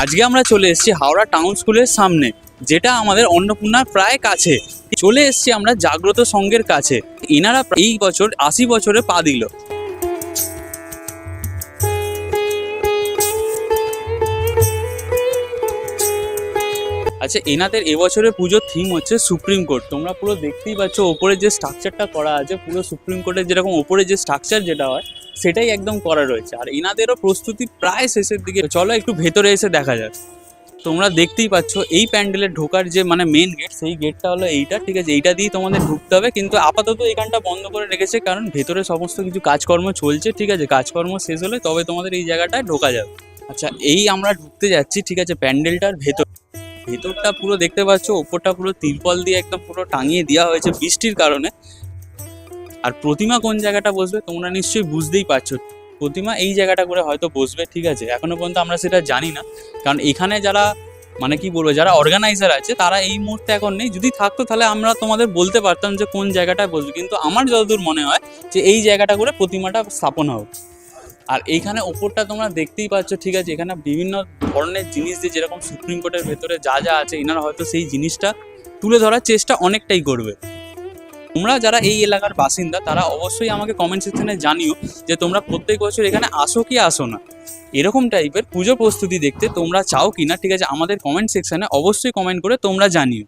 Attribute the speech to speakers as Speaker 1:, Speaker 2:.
Speaker 1: আজকে আমরা চলে এসেছি হাওড়া টাউন স্কুলের সামনে, যেটা আমাদের অন্নপূর্ণার প্রায় কাছে। চলে এসেছি আমরা জাগ্রত সংঘের কাছে। এনারা এই বছর, আশি বছরে পা দিল। আচ্ছা এনাদের এবছরে পুজোর থিম হচ্ছে সুপ্রিম কোর্ট। তোমরা পুরো দেখতেই পাচ্ছ, ওপরে যে স্ট্রাকচারটা করা আছে, পুরো সুপ্রিম কোর্টের যেরকম ওপরে যে স্ট্রাকচার যেটা হয় সেটাই একদম করা রয়েছে। আর এনাদেরও প্রস্তুতি প্রায় শেষের দিকে। চলো একটু ভেতরে এসে দেখা যাক। তোমরা দেখতেই পাচ্ছ, এই প্যান্ডেলে ঢোকার যে মানে মেন গেট সেই গেটটা হলো এইটা, ঠিক আছে? এইটা দিয়ে তোমাদের ঢুকতে হবে। কিন্তু আপাতত এখানটা বন্ধ করে রেখেছে, কারণ ভেতরে সমস্ত কিছু কাজকর্ম চলছে, ঠিক আছে? কাজকর্ম শেষ হলে তবে তোমাদের এই জায়গাটায় ঢোকা যাবে। আচ্ছা এই আমরা ঢুকতে যাচ্ছি, ঠিক আছে, প্যান্ডেলটার ভেতর। ভেতরটা পুরো দেখতে পাচ্ছ, ওপরটা পুরো তিরপল দিয়ে একদম পুরো টাঙিয়ে দেওয়া হয়েছে বৃষ্টির কারণে। আর প্রতিমা কোন জায়গাটা বসবে তোমরা নিশ্চয়ই বুঝতেই পারছ। প্রতিমা এই জায়গাটা করে হয়তো বসবে, ঠিক আছে? এখনও পর্যন্ত আমরা সেটা জানি না। কারণ এখানে যারা মানে কি বলব, যারা অর্গানাইজার আছে, তারা এই মুহূর্তে এখন নেই। যদি থাকতো তাহলে আমরা তোমাদের বলতে পারতাম যে কোন জায়গাটায় বসবে। কিন্তু আমার যতদূর মনে হয় যে এই জায়গাটা করে প্রতিমাটা স্থাপন হবে। আর এইখানে ওপরটা তোমরা দেখতেই পাচ্ছ, ঠিক আছে? এখানে বিভিন্ন ধরনের জিনিস দিয়ে যেরকম সুপ্রিম কোর্টের ভেতরে যা যা আছে, এনারা হয়তো সেই জিনিসটা তুলে ধরার চেষ্টা অনেকটাই করবে। তোমরা যারা এই এলাকার বাসিন্দা, তারা অবশ্যই আমাকে কমেন্ট সেকশনে জানিও যে তোমরা প্রত্যেক বছর এখানে আসো কি আসো না। এরকম টাইপের পুজো প্রস্তুতি দেখতে তোমরা চাও কি না ঠিক আছে, আমাদের কমেন্ট সেকশনে অবশ্যই কমেন্ট করে তোমরা জানিও।